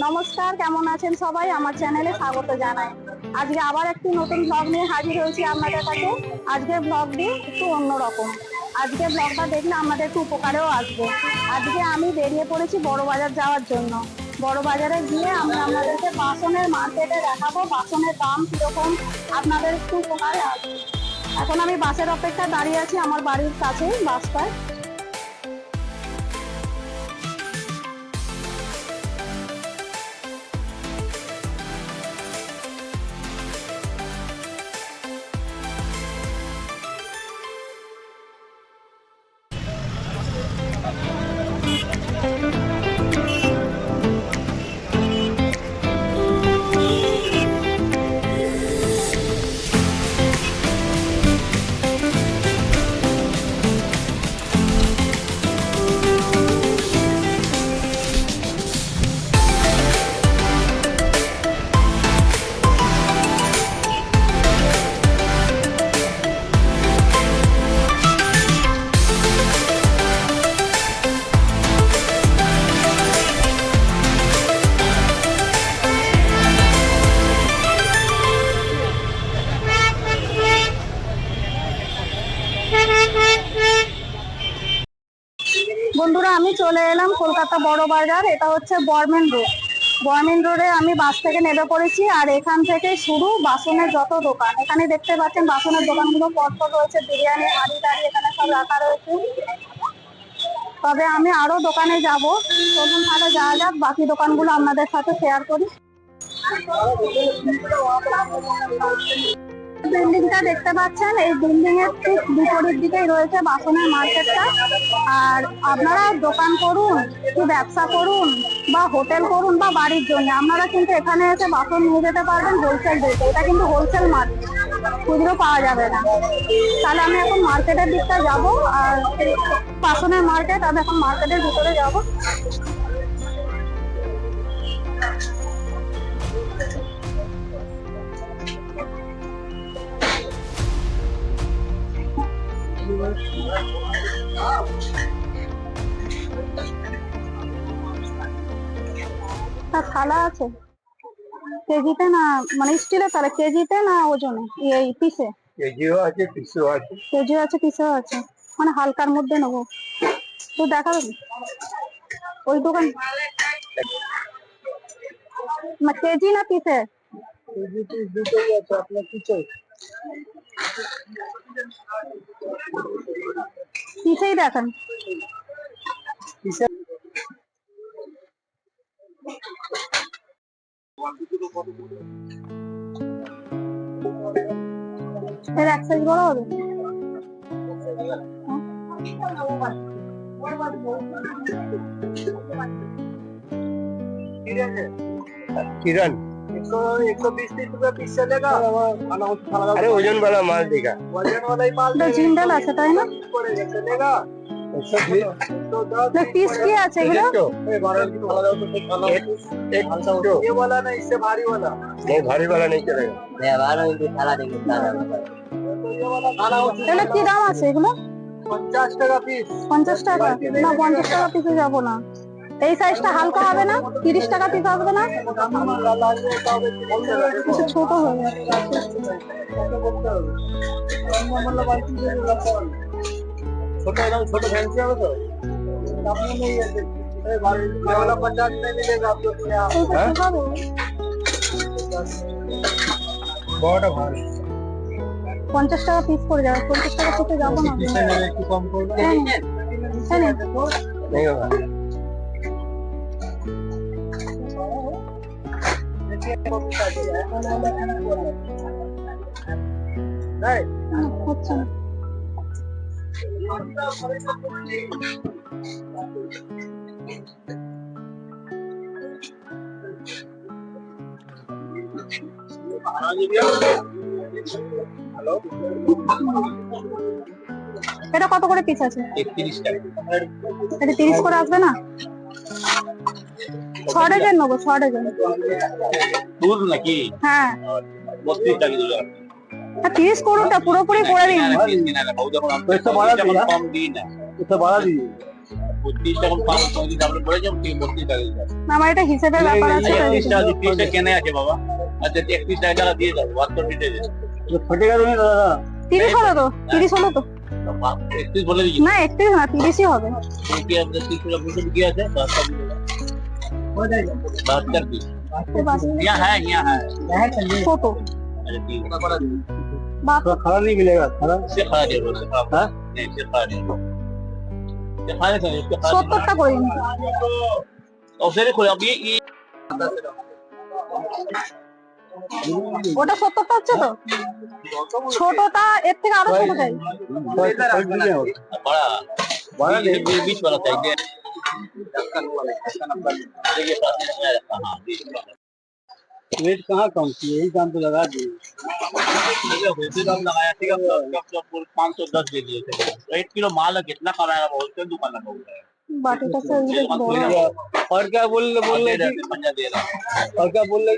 নমস্কার, কেমন আছেন সবাই? আমার চ্যানেলে স্বাগত জানাই। আজকে আবার একটি নতুন ব্লগ নিয়ে হাজির হয়েছি আপনাদের কাছে। আজকের ব্লগটি একটু অন্যরকম। আজকে ব্লগটা দেখলে আমাদের একটু উপকারেও আসবে। আজকে আমি বেরিয়ে পড়েছি বড় বাজার যাওয়ার জন্য। বড় বাজারে গিয়ে আমরা আপনাদেরকে বাসনের মার্কেটে দেখাবো। বাসনের দাম কীরকম, আপনাদের একটু উপকারে আসবে। এখন আমি বাসের অপেক্ষা দাঁড়িয়ে আছি আমার বাড়ির কাছেই, বাসটায়। বন্ধুরা, আমি চলে এলাম কলকাতা বড় বাজার। এটা হচ্ছে বর্মেন রোড। বর্মেন রোডে আমি বাস থেকে নেমে পড়েছি আর এখান থেকে শুরু বাসনের যত দোকান। এখানে দেখতে পাচ্ছেন বাসনের দোকানগুলো পরপর রয়েছে, বিরিয়ানি, হাঁড়ি টাড়ি এখানে সব রাখা রয়েছে। তবে আমি আরও দোকানে যাব। চলুন তাহলে যাওয়া যাক, বাকি দোকানগুলো আপনাদের সাথে শেয়ার করি। বিল্ডিংটা দেখতে পাচ্ছেন, এই বিল্ডিং এর ঠিক বিপরীত দিকেই রয়েছে বাসনের মার্কেটটা। আর আপনারা দোকান করুন কি ব্যবসা করুন, বা হোটেল করুন, বা বাড়ির জন্য, আপনারা কিন্তু এখানে এসে বাসন নিয়ে যেতে পারবেন হোলসেল রেটে এটা কিন্তু হোলসেল মার্কেট খুচরো পাওয়া যাবে না। তাহলে আমি এখন মার্কেটের দিকটা যাব, আর বাসনের মার্কেট আমি এখন মার্কেটের ভিতরে যাব। থালা আছে। কেজিতে না মানে স্টিলের থালা কেজিতে না ওজনে? এই পিসে কেজিও আছে পিসও আছে। কেজিও আছে পিসেও আছে। মানে হালকার মধ্যে নেব। তো দেখাবেন ওই দোকান কেজি না পিসে কেজি পিস দুটোই আছে আপনার কি চাই পিছেই দেখান। এর এক সাইজ বড় হবে? কিরণ। एक सौ बीस तीस रुपया पीस चलेगा अरे वजन वाला माल देगा वजन वाला ही माल এটা জিন্দাল আছে তাই না पड़ेगा चलेगा एक सौ बीस तो दस পিস কি আছে এগুলো एक तो ए, बारह की थाला दो तो फिर खाना एक एक तो ये वाला नहीं इससे भारी वाला नहीं भारी वाला नहीं चलेगा तो ये वाला खाना এগুলো কি দাম আছে এগুলো पचास टका पीस পঞ্চাশ টাকা না পঞ্চাশ টাকা পিসে যাবো না এই সাইজটা হালকা হবে না? তিরিশ টাকা পিস আসবে না? ছোট হয়ে? হ্যাঁ? পঞ্চাশ টাকা পিস করে যাবে। পঞ্চাশ টাকা পিসে যাব না। একটু কম হ্যাঁ, হ্যাঁ। এটা কত করে পিস আছে? 31 টাকা। এটা 30 করে আসবে না? ছ ডজন নেব ছ ডজন দুধ নাকি? হ্যাঁ। বত্রিশ টাকা দিল হ্যাঁ তিরিশ করুনটা পুরোপুরি করে দিন। হ্যাঁ, কম দিই না। বাড়া দিই এটা হিসেবের ব্যাপার আচ্ছা, কেনে আছে বাবা? আচ্ছা একত্রিশ টাকা দিয়ে দাও বাহাত্তর তিরিশ হলো তো তিরিশ হলো তো। একত্রিশ বলে দিচ্ছি না একত্রিশ না তিরিশই হবে কি আপনার তিরিশ টাকা বুঝুন কি আছে বাহাত্তর দিতে হবে। বাহাত্তর পিস এই বাস- यहाँ है यहाँ है ছোট अरे ठीक है বাপ थोड़ा खड़ा नहीं मिलेगा खड़ा इससे खा दे इससे खा हाँ? नहीं इससे खा दे इससे खा दे इससे खा दे সত্তরটা করে দিন और उसे देखो अब ये ये ওটা সত্তরটা হচ্ছে তো ছোটটা এর থেকে আরো ছোট চাই बड़ा बड़ा बीच बीच- बीच वाला चाहिए देखिए पास में लगाया रखा हाँ बीच वाला रेट कहाँ कम की यही दाम तो लगा दिए ठीक है होलसेल दाम लगाया ठीक है कब कब पाँच सौ दस दे दिए थे तो एक किलो माल है कितना कमाएगा होलसेल दुकान लगा हुआ है বাটিটা সাইজে বড় और क्या बोल बोल दे रहे रहे थी थे पंजा दे रहा और क्या बोल रही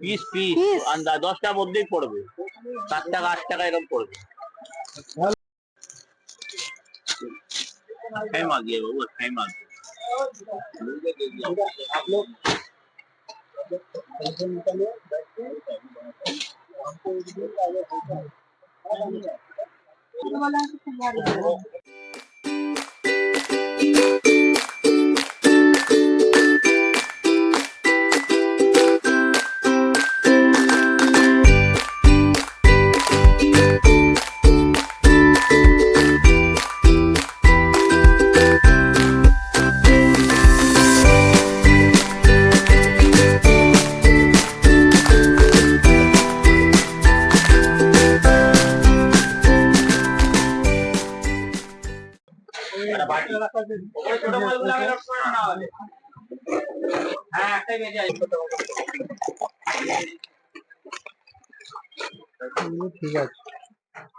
পিস পিস আন্দা দশটার মধ্যেই পড়বে। সাত টাকা আট টাকা এরকম পড়বে। হ্যাঁ, টাইম আগে বাবু টাইম আগে হ্যাঁ একটাই বেজে আছে ঠিক আছে।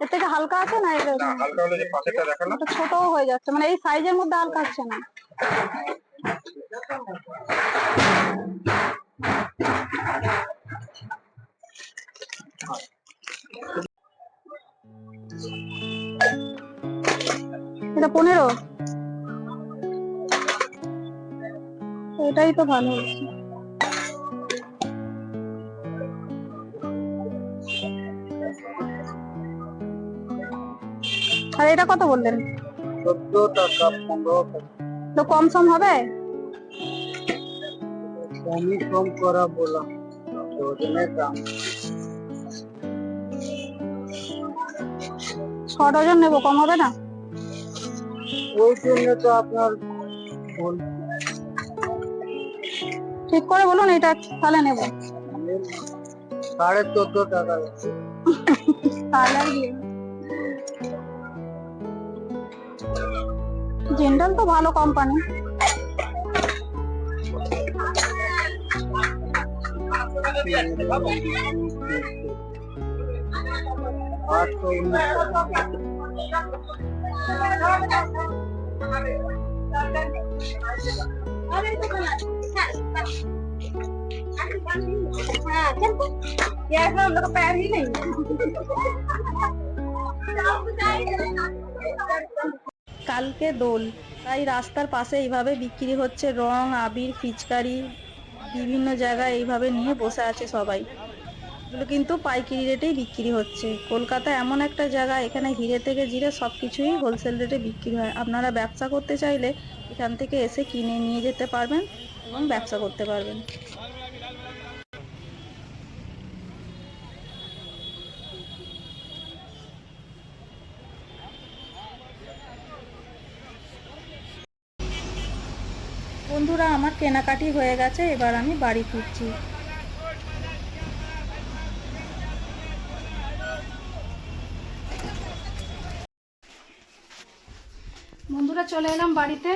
এর থেকে হালকা আছে না? হালকা হলে যে পাশেরটা দেখালাম ছোটও হয়ে যাচ্ছে। মানে এই সাইজের মধ্যে হালকা হচ্ছে না। এটাই তো ভালো হচ্ছে আর এটা কত বললেন? তো কম সম হবে? কমই কম করা দাম ছ ডজন নেব, কম হবে না? ওই জন্য তো আপনার বল- ঠিক করে বলুন এটা তাহলে নেব। সাড়ে চোদ্দ টাকা। তাহলে জেন্টাল তো ভালো কোম্পানি আটশো উনিশ টাকা। पैर ही नहीं কালকে দোল তাই রাস্তার পাশে এইভাবে বিক্রি হচ্ছে রং আবির পিচকারি বিভিন্ন জায়গায় এইভাবে নিয়ে বসে আছে সবাই এগুলো কিন্তু পাইকারি রেটেই বিক্রি হচ্ছে কলকাতা এমন একটা জায়গা এখানে হিরে থেকে জিরে সব কিছুই হোলসেল রেটে বিক্রি হয় আপনারা ব্যবসা করতে চাইলে এখান থেকে এসে কিনে নিয়ে যেতে পারবেন এবং ব্যবসা করতে পারবেন। বন্ধুরা আমার কেনাকাটি হয়ে গেছে এবার আমি বাড়ি ফিরছি। বন্ধুরা চলে এলাম বাড়িতে।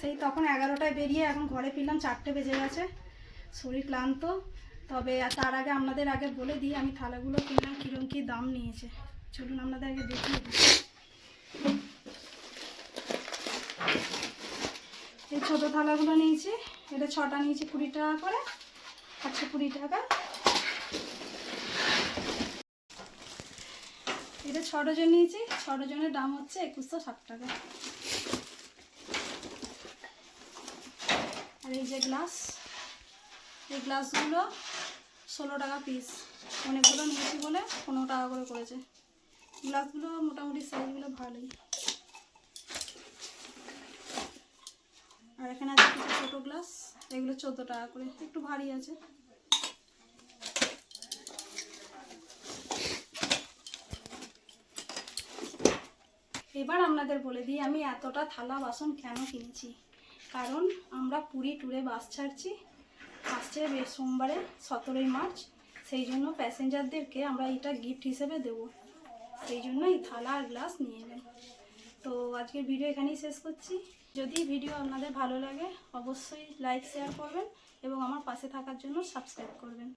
সেই তখন এগারোটায় বেরিয়ে এখন ঘরে ফিরলাম, চারটে বেজে গেছে। শরীর ক্লান্ত। তবে তার আগে আপনাদের আগে বলে দিই, আমি থালাগুলো কিনলাম কীরকম কী দাম নিয়েছে। চলুন আপনাদের আগে দিই। এই ছোটো থালাগুলো নিয়েছি, এটা ছটা নিয়েছি কুড়ি টাকা করে একশো কুড়ি টাকা। এটা ছ ডজন নিয়েছি ছ ডজনের দাম হচ্ছে একুশশো ষাট টাকা। আর এই যে গ্লাস এই গ্লাসগুলো ষোলো টাকা পিস অনেকগুলো নিয়েছি বলে পনেরো টাকা করে করেছে। গ্লাসগুলো মোটামুটি সাইজগুলো ভালোই। আর এখানে আছে কিছু ছোটো গ্লাস এগুলো চোদ্দ টাকা করে। একটু ভারী আছে। এবার আপনাদের বলে দিই, আমি এতটা থালা বাসন কেন কিনেছি? কারণ আমরা পুরী ট্যুরে বাস ছাড়ছি আসছে সোমবারে সতেরোই মার্চ। সেই জন্য প্যাসেঞ্জারদেরকে আমরা এটা গিফট হিসেবে দেবো। সেই জন্য এই থালা আর গ্লাস নিয়ে এলেন তো আজকের ভিডিও এখানেই শেষ করছি। যদি ভিডিও আপনাদের ভালো লাগে, অবশ্যই লাইক শেয়ার করবেন এবং আমার পাশে থাকার জন্য সাবস্ক্রাইব করবেন।